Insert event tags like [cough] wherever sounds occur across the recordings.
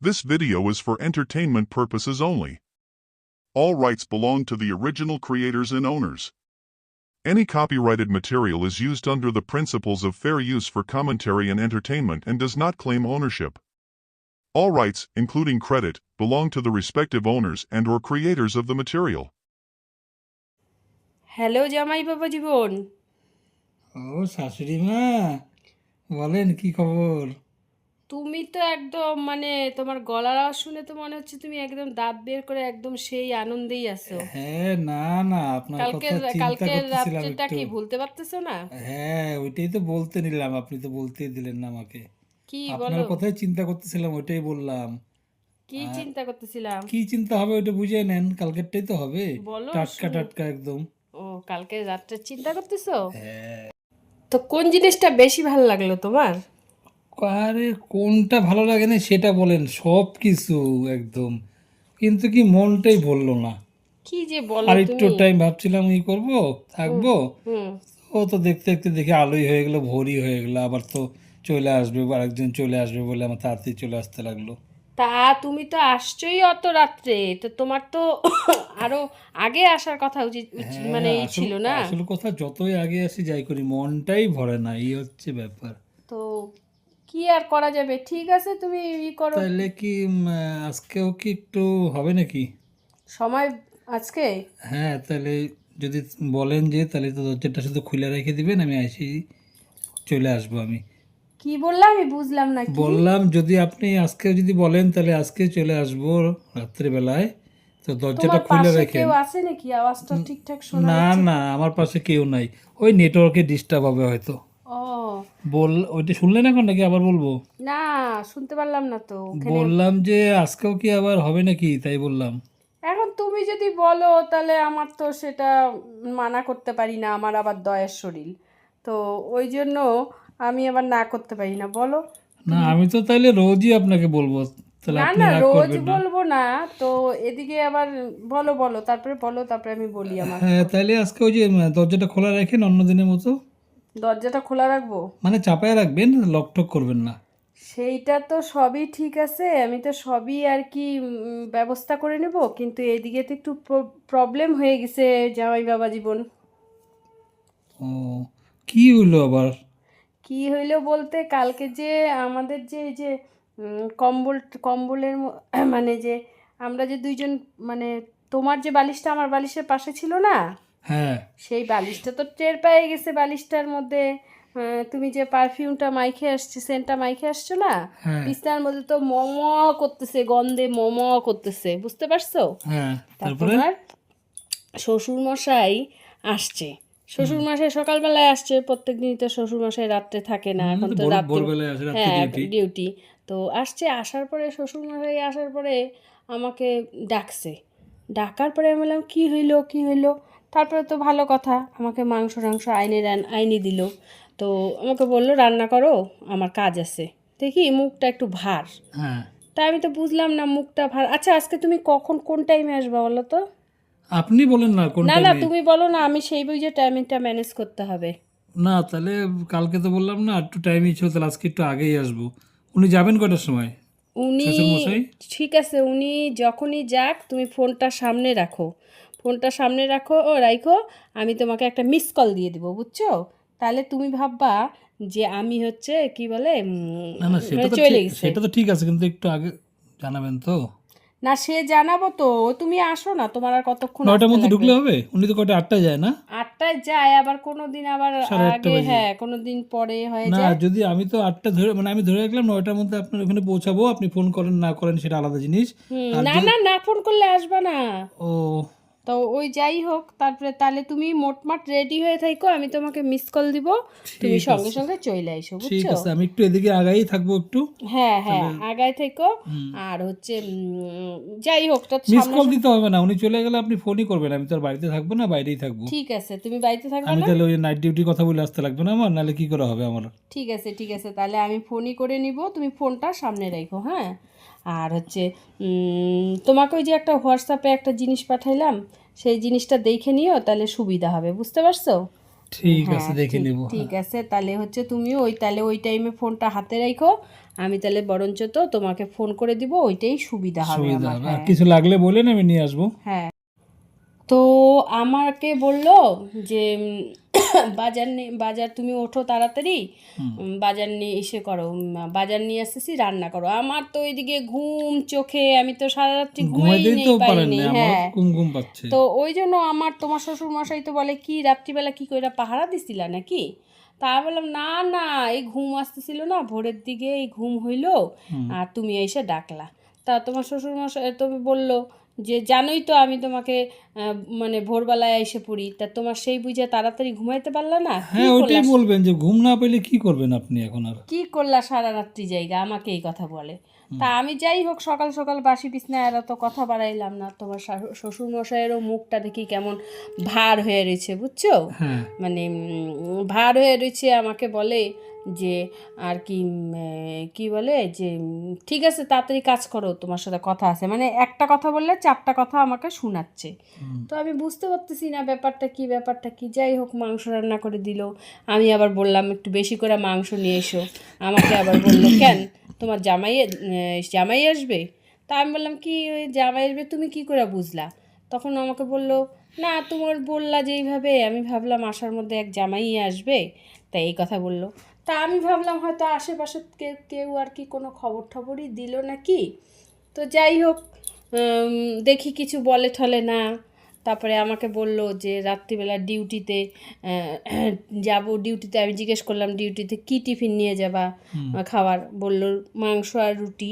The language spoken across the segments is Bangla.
This video is for entertainment purposes only. All rights belong to the original creators and owners. Any copyrighted material is used under the principles of fair use for commentary and entertainment and does not claim ownership. All rights, including credit, belong to the respective owners and or creators of the material. Hello জামাই বাবা জীবন ও শাশুড়ি মা বলেন কি খবর তুমি তো একদম মানে তোমার গলার আওয়াজ শুনে তো মনে হচ্ছে তুমি একদম দাঁত বের করে একদম সেই আনন্দেই আছো। হ্যাঁ না না আপনার কালকে কালকে রাত্রিটা কি ভুলতে পারতেছো না? হ্যাঁ ওইটাই তো বলতে নিলাম আপনি তো বলতেই দিলেন না আমাকে। কি আপনার কথাই চিন্তা করতেছিলাম ওইটাই বললাম। কি চিন্তা করতেছিলাম? কি চিন্তা হবে ওইটা বুঝে নেন কালকেরটাই তো হবে। বলো টাটকা টাটকা একদম। ও কালকে রাত্রে চিন্তা করতেছো? হ্যাঁ। তো কোন জিনিসটা বেশি ভালো লাগল তোমার? আরে কোনটা ভালো লাগে না সেটা বলেন সব কিছু একদম। কিন্তু কি মনটাই বলল না। কি যে বলো আর একটু টাইম ভাবছিলাম ই করব থাকব। ও তো দেখতে দেখতে দেখে আলোই হয়ে গেলো ভোরই হয়ে গেলো আবার তো চলে আসবে বা আরেকজন চলে আসবে বলে আমার তাড়াতাড়ি চলে আসতে লাগল। তা তুমি তো আসছোই অত রাত্রে তো তোমার তো [coughs] আরও আগে আসার কথা উচিত উচিত- মানে ছিল না? আসল কথা যতই আগে আসি যাই করি মনটাই ভরে না এই হচ্ছে ব্যাপার। কি আর করা যাবে? ঠিক আছে তুমি ই করো। তাহলে কি আজকেও কি একটু হবে নাকি? সময় আজকে? হ্যাঁ তাহলে যদি বলেন যে তাহলে তো দরজাটা শুধু খুলে রেখে দিবেন আমি আসি চলে আসব আমি। কি বললাম? আমি বুঝলাম না কি? বললাম যদি আপনি আজকে যদি বলেন তাহলে আজকে চলে আসব রাত্রিবেলায়। তো দরজাটা খুলে রেখে কেউ আছে নাকি? আওয়াজটা ঠিকঠাক শোনা না না আমার পাশে কেউ নাই। ওই নেটওয়ার্কে ডিস্টার্ব হবে হয়তো। বল ওইটা শুনলেন এখন নাকি আবার বলব? না শুনতে পারলাম না তো বললাম যে আজকেও কি আবার হবে নাকি তাই বললাম। এখন তুমি যদি বলো তাহলে আমার তো সেটা মানা করতে পারি না আমার আবার দয়ের শরীর। তো ওই জন্য আমি আবার না করতে পারি না বলো। না আমি তো তাইলে রোজই আপনাকে বলব তাহলে না না রোজ বলব না তো এদিকে আবার বলো বলো তারপরে বলো তারপরে আমি বলি আমার হ্যাঁ তাইলে আজকে ওই যে দরজাটা খোলা রাখেন অন্য দিনের মতো। দরজাটা খোলা রাখব? মানে চাপায় রাখবেন লক টক করবেন না? সেইটা তো সবই ঠিক আছে আমি তো সবই আর কি ব্যবস্থা করে নেব কিন্তু এদিকে তো একটু প্রবলেম হয়ে গেছে জামাই বাবা জীবন। ও কি হলো আবার? কি হইল বলতে কালকে যে আমাদের যে এই যে কম্বল কম্বলের মানে যে আমরা যে দুইজন মানে তোমার যে বালিশটা আমার বালিশের পাশে ছিল না? হ্যাঁ। সেই বালিশটা তো টের পেয়ে গেছে বালিশটার মধ্যে। তুমি যে পারফিউমটা মাইখে আসছে সেন্টটা মাইখে আসছো না? হ্যাঁ। বিছনার মধ্যে তো মম করতেছে গন্ধে মম করতেছে বুঝতে পারছ? হ্যাঁ তারপরে শ্বশুর মশাই আসছে। শ্বশুর মশাই সকালবেলায় আসছে প্রত্যেক দিনই তো শ্বশুর মশাই রাত্রে থাকে না এখন তো রাত্রে হ্যাঁ ডিউটি ডিউটি তো আসছে আসার পরে শ্বশুর মশাই আসার পরে আমাকে ডাকছে। ডাকার পরে আমি বললাম কী হইল কী হইল? তারপরে তো ভালো কথা আমাকে মাংস টাংস আইনে রান আইনে দিল। তো আমাকে বলল রান্না করো আমার কাজ আছে। দেখি মুখটা একটু ভার। হ্যাঁ। তা আমি তো বুঝলাম না মুখটা ভার। আচ্ছা আজকে তুমি কখন কোন টাইমে আসবা বলো তো? আপনি বলেন না কোন না না তুমি বলো না আমি সেই বুঝে টাইমিংটা ম্যানেজ করতে হবে। না তাহলে কালকে তো বললাম না একটু টাইমই ছিল তাহলে আজকে একটু আগেই আসব। উনি যাবেন কটার সময়? উনি ঠিক আছে উনি যখনই যাক তুমি ফোনটা সামনে রাখো। ফোনটা সামনে রাখো ও রাখো আমি তোমাকে একটা মিস কল দিয়ে দিব বুঝছ? তাহলে তুমি ভাববা যে আমি হচ্ছে কি বলে মানে চলে গেছে। সেটা তো ঠিক আছে কিন্তু একটু আগে জানাবেন তো। না সে জানাব তো তুমি আসো না তোমার আর কতক্ষণ নয়টার মধ্যে ঢুকলে হবে? উনি তো কটা আটটায় যায় না? আটটায় যায় আবার কোনো দিন আবার আগে হ্যাঁ কোনো দিন পরে হয়ে যায়। না যদি আমি তো আটটা ধরে মানে আমি ধরে রাখলাম নয়টার মধ্যে আপনার ওখানে পৌঁছাবো আপনি ফোন করেন না করেন সেটা আলাদা জিনিস। না না না ফোন করলে আসবা না। ও তো ওই যাই হোক তারপরে তাহলে তুমি মোটমাট রেডি হয়ে থাকো আমি তোমাকে মিস কল দিব। তুমি সঙ্গে সঙ্গে চলে আইসো ঠিক আছে আমি একটু এদিকে আগাই থাকব একটু। হ্যাঁ হ্যাঁ আগায় থেকো। আর হচ্ছে যাই হোক তো মিস কল দিতে হবে না উনি চলে গেলে আপনি ফোনই করবেন আমি তো আর বাড়িতে থাকব না বাইরেই থাকব। ঠিক আছে তুমি বাড়িতে থাকবে আমি তাহলে ওই নাইট ডিউটি কথা বলে আসতে লাগবে না আমার নাহলে কি করা হবে আমার? ঠিক আছে ঠিক আছে তাহলে আমি ফোনই করে নিব তুমি ফোনটা সামনে রাখো হ্যাঁ? আর হচ্ছে তোমাকে ওই যে একটা হোয়াটসঅ্যাপে একটা জিনিস পাঠাইলাম সেই জিনিসটা দেখে নিও তাহলে সুবিধা হবে বুঝতে পারছ? ঠিক হ্যাঁ, আছে দেখে নেব। ঠিক আছে তাহলে হচ্ছে তুমি ওই তাহলে ওই টাইমে ফোনটা হাতে রাখো আমি তাহলে বরঞ্চ তো তোমাকে ফোন করে দিব ওইটাই সুবিধা হবে আমার আর হ্যাঁ। কিছু লাগলে বলেন আমি নিয়ে আসব। হ্যাঁ তো আমাকে বলল যে বাজার নিয়ে বাজার তুমি ওঠো তাড়াতাড়ি। বাজার নিয়ে এসে করো বাজার নিয়ে আসতেছি রান্না করো। আমার তো ওইদিকে ঘুম চোখে আমি তো সারা রাত্রি পারেন হ্যাঁ। তো ওই জন্য আমার তোমার শ্বশুর মশাই তো বলে কি রাত্রিবেলা কি করে পাহারা দিছিলা নাকি? তা বললাম না না এই ঘুম আসতেছিল না ভোরের দিকে এই ঘুম হইল আর তুমি এসে ডাকলা। তা তোমার শ্বশুর মশাই তুমি বলল যে জানোই তো আমি তোমাকে মানে ভোরবেলায় এসে পড়ি তা তোমার সেই বুঝে তাড়াতাড়ি ঘুমাইতে পারলা না? হ্যাঁ ওইটাই বলবেন যে ঘুম না পেলে কি করবেন আপনি এখন আর? কি করলা সারা রাত্রি জায়গা আমাকে এই কথা বলে। তা আমি যাই হোক সকাল সকাল বাসি বিছনায় আর তো কথা বাড়াইলাম না তোমার শ্বশুর মশাইয়েরও মুখটা দেখি কেমন ভার হয়ে রয়েছে বুঝছ? হ্যাঁ। মানে ভার হয়ে রয়েছে আমাকে বলে যে আর কি কি বলে যে ঠিক আছে তাড়াতাড়ি কাজ করো তোমার সাথে কথা আছে। মানে একটা কথা বললে চারটা কথা আমাকে শোনাচ্ছে। তো আমি বুঝতে পারতেছি না ব্যাপারটা কি ব্যাপারটা কি। যাই হোক মাংস রান্না করে দিল। আমি আবার বললাম একটু বেশি করে মাংস নিয়ে এসো। আমাকে আবার বলল কেন? তোমার জামাই জামাই আসবে? তা আমি বললাম কি ওই জামাই আসবে? তুমি কি করে বুঝলা? তখন আমাকে বলল না তোমার বললা যে এইভাবে। আমি ভাবলাম আসার মধ্যে এক জামাই আসবে? তাই এই কথা বলল। তা আমি ভাবলাম হয়তো আশেপাশে কেউ কেউ আর কি কোনো খবর টবরই দিল নাকি? তো যাই হোক দেখি কিছু বলে ঠলে না। তারপরে আমাকে বলল যে রাত্রিবেলা ডিউটিতে যাব ডিউটিতে। আমি জিজ্ঞেস করলাম ডিউটিতে কি টিফিন নিয়ে যাবা। খাবার। বলল মাংস আর রুটি।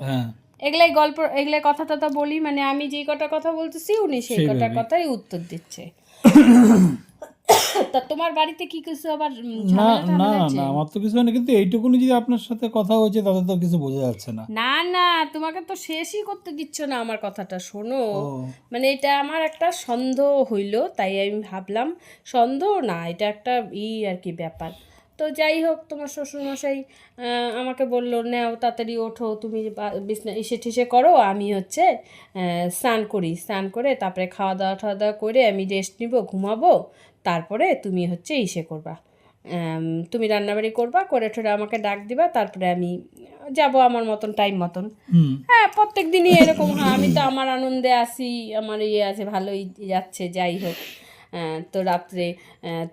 হ্যাঁ। এগুলাই গল্প এগুলাই কথা টথা বলি। মানে আমি যেই কটা কথা বলতেছি উনি সেই কটা কথাই উত্তর দিচ্ছে। [coughs] [coughs] তা তোমার বাড়িতে কি কিছু আবার না না না আমার তো কিছু হয়নি কিন্তু এইটুকুনি যদি আপনার সাথে কথা হয়েছে তাতে তো কিছু বোঝা যাচ্ছে না। না না তোমাকে তো শেষই করতে দিচ্ছ না আমার কথাটা শোনো। মানে এটা আমার একটা সন্দেহ হইল তাই আমি ভাবলাম সন্দেহ না এটা একটা ই আর কি ব্যাপার। তো যাই হোক তোমার শ্বশুরমশাই আমাকে বলল নাও তাড়াতাড়ি ওঠো তুমি বিছনা এসে ঠেসে করো আমি হচ্ছে আহ, স্নান করি। স্নান করে তারপরে খাওয়া দাওয়া খাওয়া দাওয়া করে আমি রেস্ট নিব ঘুমাবো। তারপরে তুমি হচ্ছে ইসে করবা। তুমি রান্নাবাড়ি করবা করে ঠোরে আমাকে ডাক দিবা তারপরে আমি যাব আমার মতন টাইম মতন। হ্যাঁ প্রত্যেক দিনই এরকম হয়। আমি তো আমার আনন্দে আসি আমার ইয়ে আছে ভালোই যাচ্ছে যাই হোক। তো রাত্রে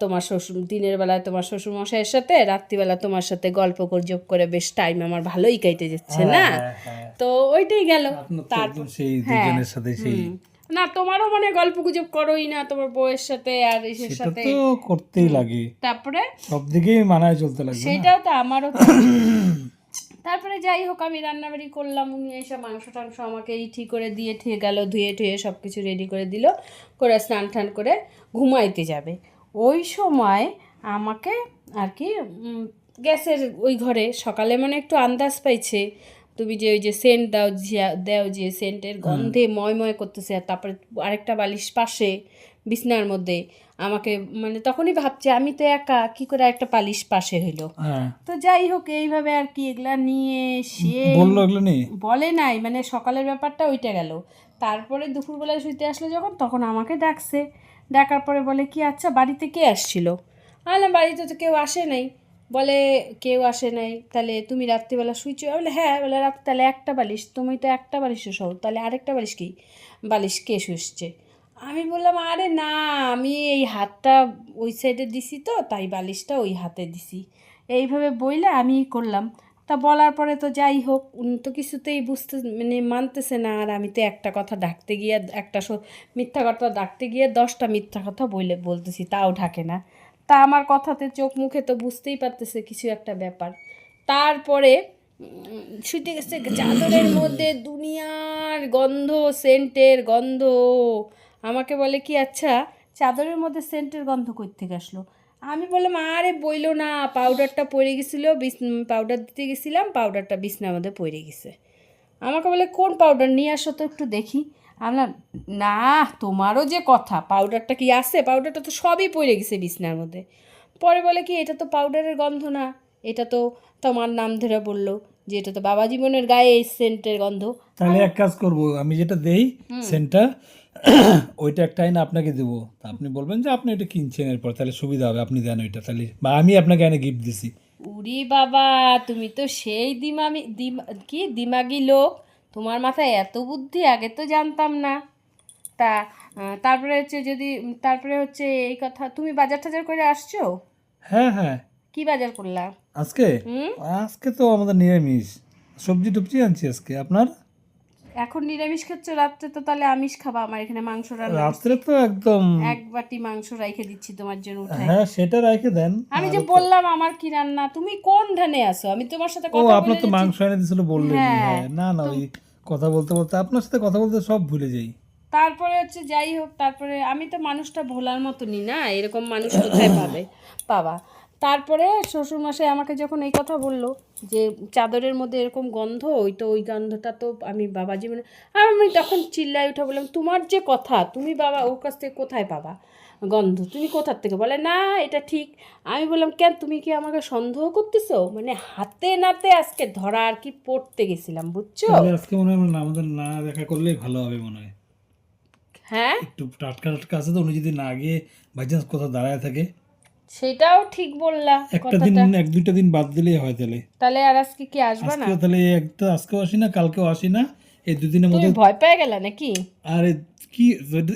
তোমার শ্বশুর দিনের বেলায় তোমার শ্বশুর মশাইয়ের সাথে রাত্রিবেলা তোমার সাথে গল্প গুজব করে বেশ টাইম আমার ভালোই কেটে যাচ্ছে না? হ্যাঁ, হ্যাঁ। তো ওইটাই গেল। তারপর সেই হ্যাঁ, দুজনের সাথে সেই। না তোমারও মানে গল্প গুজব করোই না তোমার বউয়ের সাথে আর এসের সাথে? তো করতেই লাগে। তারপরে? সব দিকেই মানায় চলতে লাগবে না। সেটাও তো আমারও [clears throat] তারপরে যাই হোক আমি রান্নাবাড়ি করলাম উনি এসে মাংস টাংস আমাকে এই ঠিক করে দিয়ে ঠিয়ে গেল ধুয়ে টুয়ে সব কিছু রেডি করে দিল করে স্নান টান করে ঘুমাইতে যাবে। ওই সময় আমাকে আর কি গ্যাসের ওই ঘরে সকালে মানে একটু আন্দাজ পাইছে তুমি যে ওই যে সেন্ট দাও দেও যে সেন্টের গন্ধে ময় ময় করতেছে আর তারপরে আরেকটা বালিশ পাশে বিছনার মধ্যে আমাকে মানে তখনই ভাবছে আমি তো একা কি করে একটা পালিশ পাশে হইল? হ্যাঁ। তো যাই হোক এইভাবে আর কি এগুলা নিয়ে সে বলে নাই মানে সকালের ব্যাপারটা ওইটা গেল। তারপরে দুপুরবেলায় শুইতে আসলো যখন তখন আমাকে ডাকছে। ডাকার পরে বলে কি আচ্ছা বাড়িতে কে আসছিল? আলাম বাড়িতে তো কেউ আসে নাই। বলে, কেউ আসে নাই, তাহলে তুমি রাত্রিবেলা শুইছো? বলে হ্যাঁ। বলে, রাত, তাহলে একটা বালিশ, তুমি তো একটা বালিশে সহ তাহলে আরেকটা বালিশ কি? বালিশ কে শুষছে? আমি বললাম, আরে না, আমি এই হাতটা ওই সাইডে দিছি তো, তাই বালিশটা ওই হাতে দিছি। এইভাবে বইলে আমি করলাম। তা বলার পরে তো যাই হোক, উনি তো কিছুতেই বুঝতে মানে মানতেছে না, আর আমি তো একটা কথা ডাকতে গিয়ে, একটা মিথ্যা কথা ডাকতে গিয়ে দশটা মিথ্যা কথা বলে বলতেছি, তাও ঢাকে না। তা আমার কথাতে চোখ মুখে তো বুঝতেই পারতেছে কিছু একটা ব্যাপার। তারপরে শুতে গেছে চাদরের মধ্যে দুনিয়ার গন্ধ, সেন্টের গন্ধ। আমাকে বলে কি আচ্ছা চাদরের মধ্যে সেন্টের গন্ধ কই থেকে আসলো? আমি বললাম, আরে, বইলো না, পাউডারটা পড়ে গেছিল, বিছ, পাউডার দিতে গেছিলাম, পাউডারটা বিছনার মধ্যে পড়ে গেছে। আমাকে বলে, কোন পাউডার? নিয়ে আসো তো একটু দেখি। আমরা না তোমারও যে কথা পাউডারটা কি আছে? পাউডারটা তো সবই পড়ে গেছে বিছনার মধ্যে। পরে বলে কি এটা তো পাউডারের গন্ধ না এটা তো তোমার নাম ধরে বলল যে এটা তো বাবা জীবনের গায়ে এই সেন্টের গন্ধ। তাহলে এক কাজ করব আমি যেটা দেই সেন্টটা ওইটা একটা আইন আপনাকে দেবো। আপনি বলবেন যে আপনি এটা কিনছেন এরপর তাহলে সুবিধা হবে আপনি দেন ওইটা তাহলে বা আমি আপনাকে এনে গিফট দিছি। উরি বাবা তুমি তো সেই দিমামি দিম কি দিমাগি লোক। তোমার মাথায় এত বুদ্ধি আগে তো জানতাম না। তা তারপরে হচ্ছে যদি তারপরে হচ্ছে এই কথা তুমি বাজার টাজার করে আসছো? হ্যাঁ হ্যাঁ। কি বাজার করলা? আজকে? আজকে তো আমাদের নিরামিষ। সবজি টবজি আনছি আজকে। আপনার? এখন নিরামিষ খাচ্ছ রাত্রে তো তাহলে আমিষ খাবা আমার এখানে মাংস রান্না রাত্রে তো একদম এক বাটি মাংস রেখে দিচ্ছি তোমার জন্য হ্যাঁ সেটা রেখে দেন। আমি যে বললাম আমার কি রান্না তুমি কোন ধানে আসো আমি তোমার সাথে ও কথা বলে তো মাংস এনে দিয়েছিল বললেন হ্যাঁ, না না ওই কথা বলতে বলতে, আপনার সাথে কথা বলতে সব ভুলে যাই। তারপরে হচ্ছে যাই হোক, তারপরে আমি তো মানুষটা ভোলার মতনই না, এরকম মানুষ কোথায় পাবে? পাবা তারপরে শ্বশুরমশাই আমাকে যখন এই কথা বলল যে চাদরের মধ্যে এরকম গন্ধ, ওই তো ওই গন্ধটা তো আমি বাবা জীবনে, আমি তখন চিল্লাই উঠে বললাম, তোমার যে কথা, তুমি বাবা ওর কাছ থেকে কোথায় পাবা? গন্ধ। তুমি কোথার থেকে? বলে না এটা ঠিক। আমি বললাম কেন? তুমি কি আমাকে সন্দেহ করতেছো? মানে হাতে নাতে আজকে ধরা আর কি পড়তে গেছিলাম বুঝছ? আজকে মনে হয় আমাদের না দেখা করলেই ভালো হবে মনে হয়। হ্যাঁ? একটু টাটকা টাটকা আছে তো উনি যদি না গিয়ে বাই চান্স কোথাও দাঁড়ায় থাকে। সেটাও ঠিক বললা একটা দিন এক দুইটা দিন বাদ দিলেই হয় তাহলে। তাহলে আর আজকে কি আসবা না? আজকে তাহলে একটা আজকেও আসি না কালকেও আসি না এই দুদিনের মধ্যে ভয় পেয়ে গেলা নাকি? আরে কি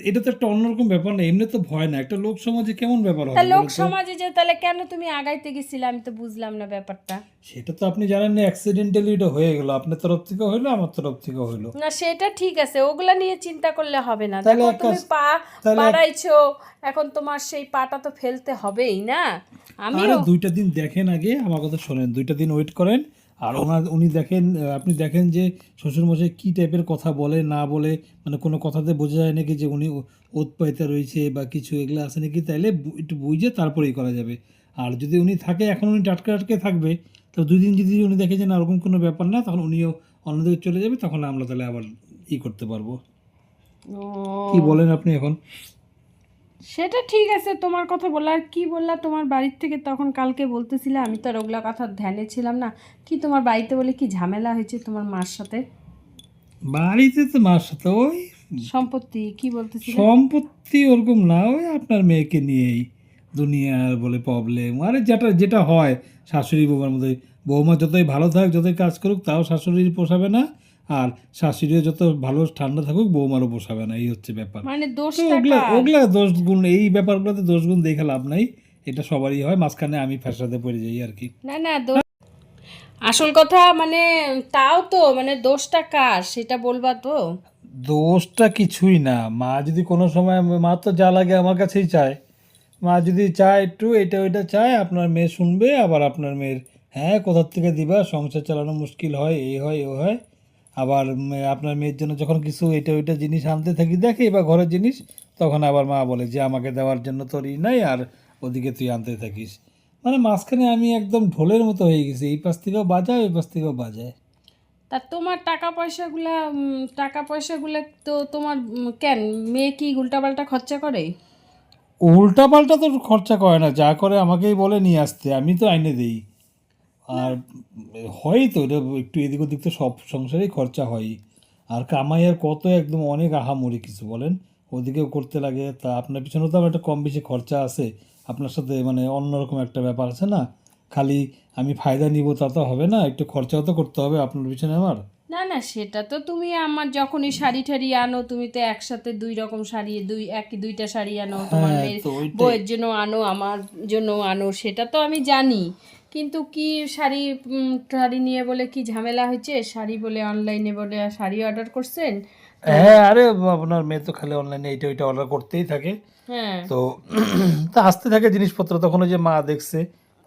এটা- তো একটা অন্যরকম ব্যাপার না এমনি তো ভয় না। একটা লোক সমাজে কেমন ব্যাপার হবে লোক সমাজে যে তাহলে কেন তুমি আগাইতে গেছিলে? আমি তো বুঝলাম না ব্যাপারটা। সেটা তো আপনি জানেন না অ্যাক্সিডেন্টালি এটা হয়ে গেল। আপনার তরফ থেকে হইল আমার তরফ থেকে হইল। না সেটা ঠিক আছে। ওগুলা নিয়ে চিন্তা করলে হবে না। দেখো তুমি পা বাড়াইছো এখন তোমার সেই পাটা তো ফেলতে হবেই না? আমি দুইটা দিন দেখেন আগে আমার কথা শোনেন। দুইটা দিন ওয়েট করেন। আর ওনার উনি দেখেন আপনি দেখেন যে শ্বশুরমশাই কী টাইপের কথা বলে না বলে মানে কোনো কথাতে বোঝা যায় নাকি যে উনি ওৎপাইতে রয়েছে বা কিছু এগুলো আছে নাকি তাইলে একটু বুঝে তারপরেই করা যাবে। আর যদি উনি থাকে এখন উনি টাটকা টাটকে থাকবে তো দুই দিন যদি উনি দেখে যে না ওরকম কোনো ব্যাপার না তখন উনিও অন্যদিকে চলে যাবে তখন আমরা তাহলে আবার ই করতে পারব। কি বলেন আপনি এখন? সেটা ঠিক আছে তোমার কথা বললা আর কি বললা? তোমার বাড়ির থেকে তখন কালকে বলতেছিলে আমি তো আর ওগুলা কথা ধ্যানে ছিলাম না। কি তোমার বাড়িতে বলে কি ঝামেলা হয়েছে তোমার মার সাথে? বাড়িতে তো মার সাথে ওই সম্পত্তি কি বলতেছিলে? সম্পত্তি ওরকম না ওই আপনার মেয়েকে নিয়েই দুনিয়ার বলে প্রবলেম আরে যেটা যেটা হয় শাশুড়ি বৌমার মধ্যে বৌমা যতই ভালো থাক যতই কাজ করুক তাও শাশুড়ির পোষাবে না। আর শাশুড়িও যত ভালো ঠান্ডা থাকুক বৌমারও পোষাবে না এই হচ্ছে ব্যাপার। মানে তো দোষটা ওগুলা? ওগুলা দোষ গুণ এই ব্যাপারগুলোতে দোষ গুণ দেখে লাভ নাই এটা সবারই হয় মাঝখানে আমি ফ্যাসাদে পড়ে যাই আর কি। না না আসল কথা মানে তাও তো মানে দোষটা কার সেটা বলবা তো। দোষটা কিছুই না মা যদি কোনো সময় মা তো যা লাগে আমার কাছেই চায়। মা যদি চায় একটু এটা ওইটা চায় আপনার মেয়ে শুনবে আবার আপনার মেয়ের হ্যাঁ কোথার থেকে দিবা সংসার চালানো মুশকিল হয় এই হয় ও হয়। আবার আপনার মেয়ের জন্য যখন কিছু এটা ওইটা জিনিস আনতে থাকি দেখে বা ঘরের জিনিস তখন আবার মা বলে যে আমাকে দেওয়ার জন্য তোর ই নাই আর ওদিকে তুই আনতে থাকিস। মানে মাঝখানে আমি একদম ঢোলের মতো হয়ে গেছি এই পাশ থেকেও বাজায় ওই পাশ থেকেও বাজায়। তা তোমার টাকা পয়সাগুলা টাকা পয়সাগুলা তো তোমার কেন? মেয়ে কি উল্টাপাল্টা খরচা করে? উল্টা পাল্টা তো খরচা করে না যা করে আমাকেই বলে নিয়ে আসতে আমি তো আইনে দিই। আর হয় তো এটা একটু এদিক ওদিক তো সব সংসারেই খরচা হয় আর কামাই আর কত একদম অনেক আহামরি কিছু বলেন? ওদিকেও করতে লাগে তা আপনার পিছনে তো আমার একটা কম বেশি খরচা আছে। আপনার সাথে মানে অন্যরকম একটা ব্যাপার আছে না? খালি আমি ফায়দা নিব তা তো হবে না একটু খরচাও তো করতে হবে আপনার পিছনে আমার। না না সেটা তো তুমি আমার যখনই শাড়ি ঠাড়ি আনো তুমি তো একসাথে দুই রকম শাড়ি দুই একই দুইটা শাড়ি আনো তোমার হ্যাঁ। বউয়ের জন্য আনো আমার জন্য আনো সেটা তো আমি জানি। কিন্তু কি শাড়ি শাড়ি নিয়ে বলে কি ঝামেলা হয়েছে? শাড়ি বলে অনলাইনে বলে শাড়ি অর্ডার করছেন? হ্যাঁ আরে আপনার মেয়ে তো খালি অনলাইনে এইটা ওইটা অর্ডার করতেই থাকে। হ্যাঁ। তো তা আসতে থাকে জিনিসপত্র তখন ওই যে মা দেখছে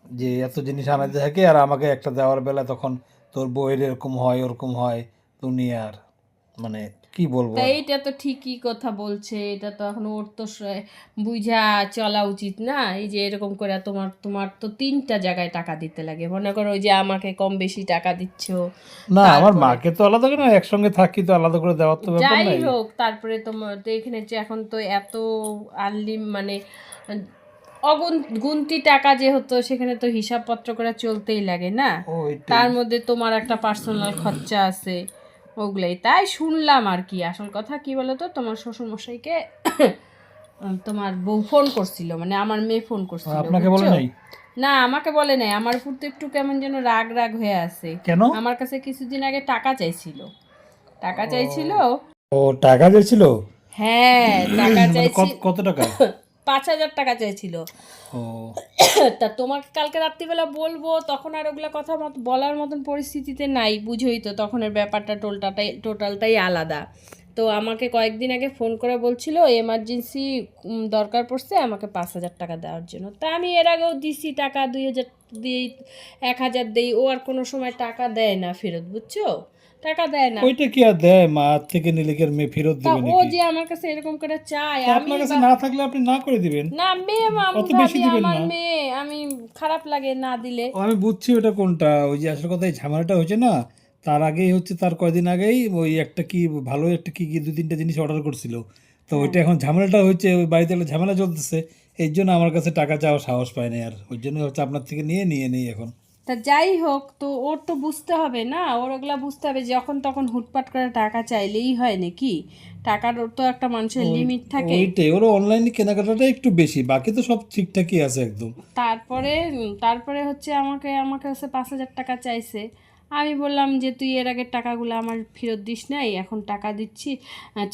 যে এত জিনিস আনাতে থাকে আর আমাকে একটা দেওয়ার বেলা তখন তোর বইয়ের এরকম হয় ওরকম হয় দুনিয়ার মানে কি বলব? তা এইটা তো ঠিকই কথা বলছে এটা তো এখন ওর তো বুঝা চলা উচিত না এই যে এরকম করে তোমার তোমার তো তিনটা জায়গায় টাকা দিতে লাগে। মনে করো ওই যে আমাকে কম বেশি টাকা দিচ্ছ না আমার মাকে তো আলাদা করে না একসঙ্গে থাকি তো আলাদা করে দেওয়ার তো ব্যাপার যাই হোক তারপরে তোমার তো এখানে যে এখন তো এত আনলিম মানে অগুন গুনতি টাকা যেহেতু সেখানে তো হিসাবপত্র করে চলতেই লাগে না। তার মধ্যে তোমার একটা পার্সোনাল খরচা আছে। ওগুলাই। তাই শুনলাম আর কি আসল কথা কি বলো তো তোমার শ্বশুরমশাইকে তোমার বউ ফোন করছিল মানে আমার মেয়ে ফোন করছিল আপনাকে বলে? নাই? না আমাকে বলে নাই আমার উপর তো একটু কেমন যেন রাগ রাগ হয়ে আছে। কেন? আমার কাছে কিছুদিন আগে টাকা চাইছিল। টাকা চাইছিল? ও টাকা দিয়েছিল হ্যাঁ টাকা মানে চাইছিল কত টাকা? [laughs] পাঁচ হাজার টাকা চাইছিল। তা তোমাকে কালকে রাত্রিবেলা বলব তখন আর ওগুলা কথা মত বলার মতন পরিস্থিতিতে নাই বুঝোই তো তখনের ব্যাপারটা টোলটাটাই টোটালটাই আলাদা। তো আমাকে কয়েকদিন আগে ফোন করে বলছিল এমার্জেন্সি দরকার পড়ছে আমাকে পাঁচ হাজার টাকা দেওয়ার জন্য। তা আমি এর আগেও দিছি টাকা দুই হাজার দিই এক হাজার দিই ও আর কোনো সময় টাকা দেয় না ফেরত বুঝছ? টাকা দেয় না। ওইটা কি আর দেয় মা? থেকে নিলে কি আর মেয়ে ফেরত দেবে ও যে আমার কাছে এরকম করে চায় আমি আপনার কাছে না থাকলে আপনি না করে দিবেন? না মেয়ে অত বেশি দিবেন না। মেয়ে আমি খারাপ লাগে না দিলে। আমি বুঝছি ওটা কোনটা। ওই যে আসল কথা এই ঝামেলাটা হয়েছে না তার আগেই হচ্ছে তার কয়দিন আগেই ওই একটা কি ভালো একটা কি কি দু তিনটা জিনিস অর্ডার করছিল। তো ওইটা এখন ঝামেলাটা হচ্ছে ওই বাড়িতে একটা ঝামেলা চলতেছে এর জন্য আমার কাছে টাকা চাওয়ার সাহস পায় না আর। ওই জন্য হচ্ছে আপনার থেকে নিয়ে নিয়ে নেই এখন। তা যাই হোক তো ওর তো বুঝতে হবে না। ওর ওগুলা বুঝতে হবে যখন তখন হুটপাট করে টাকা চাইলেই হয় নাকি? টাকার ওর তো একটা মানুষের লিমিট থাকে। এইটাই ওর অনলাইনে কেনাকাটাটা একটু বেশি বাকি তো সব ঠিকঠাকই আছে একদম। তারপরে তারপরে হচ্ছে আমাকে আমাকে হচ্ছে পাঁচ হাজার টাকা চাইছে। আমি বললাম যে তুই এর আগের টাকাগুলো আমার ফেরত দিস নাই এখন টাকা দিচ্ছি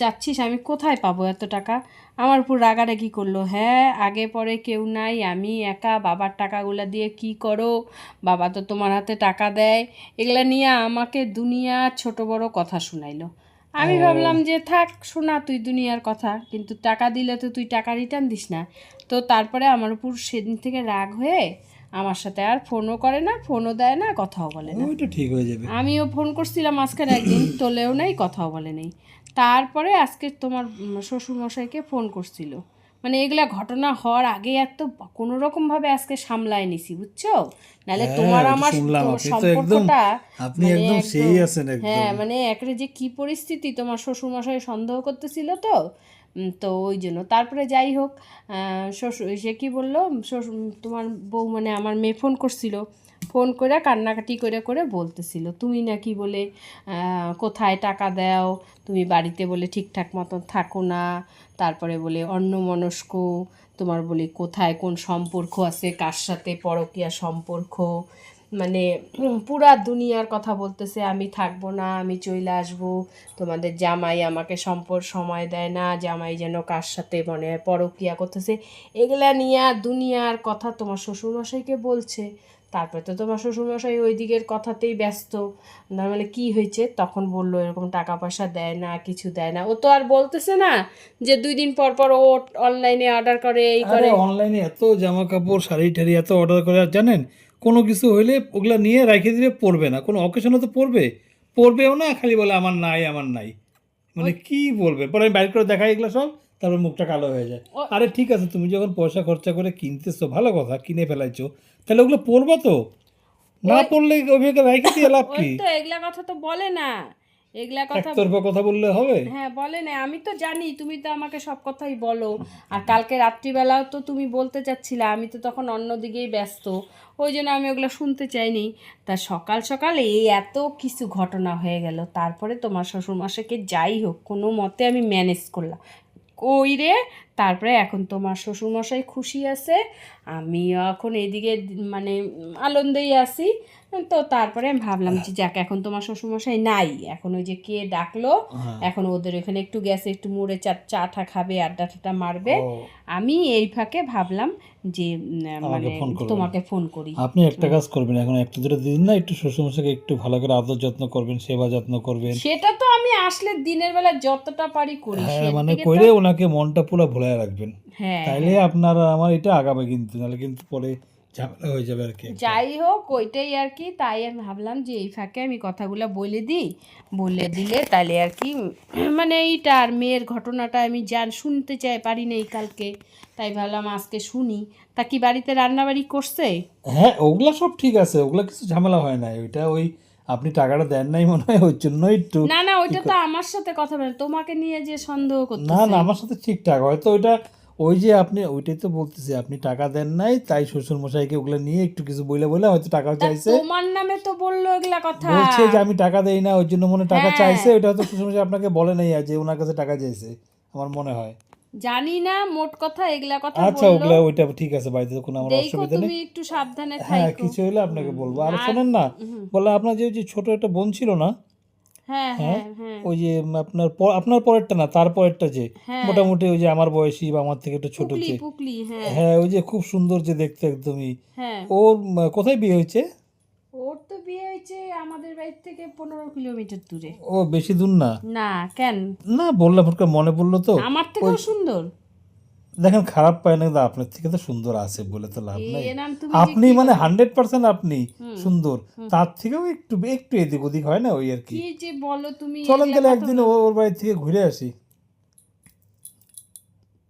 চাচ্ছিস আমি কোথায় পাবো এত টাকা? আমার উপর রাগারাগি করল হ্যাঁ আগে পরে কেউ নাই আমি একা বাবার টাকাগুলো দিয়ে কি করো? বাবা তো তোমার হাতে টাকা দেয়। এগুলা নিয়ে আমাকে দুনিয়া ছোট বড় কথা শুনাইলো। আমি ভাবলাম যে থাক শোনা তুই দুনিয়ার কথা কিন্তু টাকা দিলে তো তুই টাকা রিটার্ন দিস না। তো তারপরে আমার উপর সেদিন থেকে রাগ হয়ে আমার সাথে আর ফোনও করে না ফোনও দেয় না কথাও বলে না। ওইটা ঠিক হয়ে যাবে। আমিও ফোন করছিলাম মাঝখানে একদিন [coughs] তোলেও নাই কথাও বলে নেই। তারপরে আজকে তোমার শ্বশুরমশাইকে ফোন করছিল। মানে এগুলা ঘটনা হওয়ার আগে এত কোনো রকম ভাবে আজকে সামলায় নিছি বুঝছ? নাহলে হ্যাঁ, তোমার আমার সম্পর্কটা আপনি মানে একদম সেই আছেন একদম। হ্যাঁ মানে একরে যে কি পরিস্থিতি তোমার শ্বশুরমশাই সন্দেহ করতেছিল তো তো ওই জন্য। তারপরে যাই হোক শ্বশুর সে কী বলল শ্বশুর তোমার বউ মানে আমার মেয়ে ফোন করছিল। ফোন করে কান্নাকাটি করে করে বলতেছিল, তুমি নাকি বলে কোথায় টাকা দাও? তুমি বাড়িতে বলে ঠিকঠাক মতন থাকো না। তারপরে বলে অন্যমনস্ক, তোমার বলে কোথায় কোন সম্পর্ক আছে? কার সাথে পরকীয়া সম্পর্ক? মানে পুরা দুনিয়ার কথা বলতেছে আমি থাকব না আমি চলে আসব তোমাদের জামাই আমাকে সম্পর সময় দেয় না জামাই যেন কার সাথে মনে হয় পরকিয়া করতেছে এগুলা নিয়ে দুনিয়ার কথা তোমার শ্বশুরমশাইকে বলছে তারপরে তো তোমার শ্বশুরমশাই ওই দিকের কথাতেই ব্যস্ত না মানে কি হয়েছে তখন বলল এরকম টাকা পয়সা দেয় না কিছু দেয় না ও তো আর বলতেছে না যে দুই দিন পর পর ও অনলাইনে অর্ডার করে এই করে। অনলাইনে এত জামা কাপড় শাড়ি টাড়ি এত অর্ডার করে আর জানেন কোনো কিছু হইলে ওগুলো নিয়ে রেখে দিলে পড়বে না। কোনো অকেশনে তো পড়বে। পড়বেও না খালি বলে আমার নাই আমার নাই। মানে কি বলবে? পরে আমি বাইর করে দেখাই এগুলো সব তারপর মুখটা কালো হয়ে যায়। আরে ঠিক আছে তুমি যখন পয়সা খরচা করে কিনতেছো ভালো কথা কিনে ফেলাইছো তাহলে ওগুলো পড়বা তো? না পড়লে ওইভাবে রেখে দিয়ে লাভ কি? তো এগুলা কথা তো বলে না। এগুলা কথা একতরফা কথা বললে হবে? হ্যাঁ বলে না আমি তো জানি তুমি তো আমাকে সব কথাই বলো। আর কালকে রাত্রিবেলাও তো তুমি বলতে চাচ্ছিলে আমি তো তখন অন্যদিকেই ব্যস্ত। ওই জন্য আমি ওগুলো শুনতে চাইনি। তা সকাল সকাল এই এত কিছু ঘটনা হয়ে গেল। তারপরে তোমার শ্বশুরমশাইকে যাই হোক কোনো মতে আমি ম্যানেজ করলাম। কই রে? তারপরে এখন তোমার শ্বশুরমশাই খুশি আছে আমিও এখন এদিকে মানে আনন্দেই আছি। তো তারপরে আমি ভাবলাম যে যাক এখন তোমার শ্বশুরমশাই নাই। এখন ওই যে কে ডাকলো হ্যাঁ। এখন ওদের ওখানে একটু গেছে একটু মুড়ে চা চাটা খাবে আড্ডা টাড্ডা মারবে। আমি এই ফাঁকে ভাবলাম যে মানে তোমাকে ফোন করি। আপনি একটা কাজ করবেন এখন একটা দুটো দিন না একটু শ্বশুরমশাইকে একটু ভালো করে আদর যত্ন করবেন সেবা যত্ন করবেন। সেটা তো আমি আসলে দিনের বেলা যতটা পারি করি হ্যাঁ মানে কইরে ওনাকে মনটা পুরো ভুলাই রাখবেন। হ্যাঁ তাইলে আপনার আমার এটা আগাবে কিন্তু নাহলে কিন্তু পরে ঝামেলা হয়ে যাবে আর কি যাই হোক ওইটাই আর কি। তাই আমি ভাবলাম যে এই ফাঁকে আমি কথাগুলো বলে দিই। বলে দিলে তাহলে আর কি মানে এইটা আর মেয়ের ঘটনাটা আমি জান শুনতে চাই পারি নাই কালকে। তাই ভাবলাম আজকে শুনি। তা কি বাড়িতে রান্নাবাড়ি করছে? হ্যাঁ ওগুলা সব ঠিক আছে। ওগুলা কিছু ঝামেলা হয় না ওইটা ওই আপনি টাকাটা দেন নাই মনে হয় ওই জন্য একটু না না ওইটা তো আমার সাথে কথা বলে। তোমাকে নিয়ে যে সন্দেহ করতে না না আমার সাথে ঠিকঠাক। হয়তো ওইটা ওই যে আপনি ওইটাই তো বলতেছি আপনি টাকা দেন নাই তাই শ্বশুর মশাইকে ওগুলো নিয়ে একটু কিছু বলে বলে হয়তো টাকা চাইছে। তোমার নামে তো বলল এগুলা কথা। বলছে যে আমি টাকা দেই না ওই জন্য মনে টাকা হ্যাঁ। চাইছে ওইটা হয়তো শ্বশুর মশাই আপনাকে বলে নাই যে ওনার কাছে টাকা চাইছে আমার মনে হয়। জানি না মোট কথা এগুলা কথা আচ্ছা ওগুলা ওইটা ঠিক আছে বাড়িতে তো কোনো আমার অসুবিধা নেই। তুমি একটু সাবধানে হ্যাঁ থাকো কিছু হলে আপনাকে বলব। আর শুনেন না বলে আপনার যে ছোট একটা বোন ছিল না হ্যাঁ হ্যাঁ? হ্যাঁ ওই যে আপনার আপনার পরেরটা না তার পরেরটা যে হ্যাঁ। মোটামুটি ওই যে আমার বয়সী বা আমার থেকে একটু ছোট যে। হ্যাঁ। হ্যাঁ ওই যে খুব সুন্দর যে দেখতে একদমই। হ্যাঁ। ওর কোথায় বিয়ে হয়েছে? ওর তো বিয়ে হয়েছে আমাদের বাড়ি থেকে পনেরো কিলোমিটার দূরে। ও বেশি দূর না? না কেন? না বললাম মনে পড়ল তো। আমার থেকেও সুন্দর। দেখেন খারাপ পায় না কিন্তু আপনার থেকে তো সুন্দর আছে বলে তো লাভ নাই। আপনি মানে হান্ড্রেড পার্সেন্ট আপনি সুন্দর। তার থেকেও একটু একটু এদিক ওদিক হয় না ওই আর কি। কি যে বলো তুমি চলেন তাহলে একদিন ওর বাড়ি থেকে ঘুরে আসি।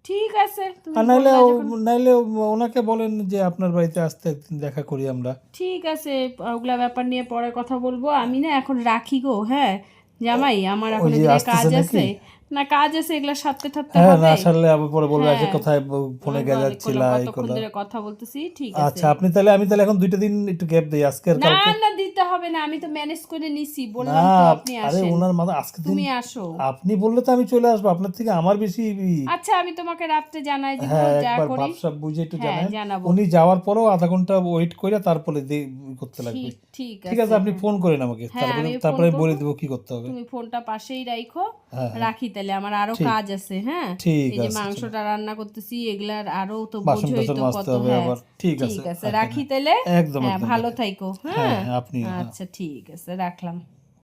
ঠিক আছে আর নাহলে বললা ও- যখন- নাহলে ওনাকে বলেন যে আপনার বাড়িতে আসতে একদিন দেখা করি আমরা। ঠিক আছে ওগুলা ব্যাপার নিয়ে পরে কথা বলব। আমি না এখন রাখি গো হ্যাঁ? জামাই আমার এখন কাজ আছে। না কাজ আছে এগুলা সাথে থাকতে হ্যাঁ না আসলে আবার পরে বলবে আজকে হ্যাঁ। কোথায় ফোনে এই কথা কথা বলতেছি ঠিক আছে। আচ্ছা আপনি তাহলে আমি তাহলে এখন দুইটা দিন একটু গ্যাপ দিই আজকের না কালকে না দিতে হবে না আমি তো ম্যানেজ করে নিছি বললাম তো আপনি আরে ওনার আজকে তুমি আসো। আপনি বললে তো আমি চলে আসব আপনার থেকে আমার বেশি আচ্ছা আমি তোমাকে রাত্রে জানাই দিব হ্যাঁ যা একবার করি। ভাবসাব বুঝে একটু হ্যাঁ জানান উনি যাওয়ার পরেও আধা ঘণ্টা ওয়েট করে তারপরে করতে লাগবে। ঠিক ঠিক ঠিক আছে আপনি ফোন করেন আমাকে। তারপরে তারপরে বলে। দেবো কি করতে হবে। তুমি ফোনটা পাশেই রাখো রাখি তাহলে আমার আরও কাজ আছে হ্যাঁ? এই যে মাংসটা রান্না করতেছি এগুলার আরও তো বোঝই তো কত হবে হ্যাঁ। আবার। ঠিক আছে ঠিক আছে রাখি তাহলে? একদম হ্যাঁ ভালো থাইকো হ্যাঁ হ্যাঁ। আচ্ছা ঠিক আছে রাখলাম।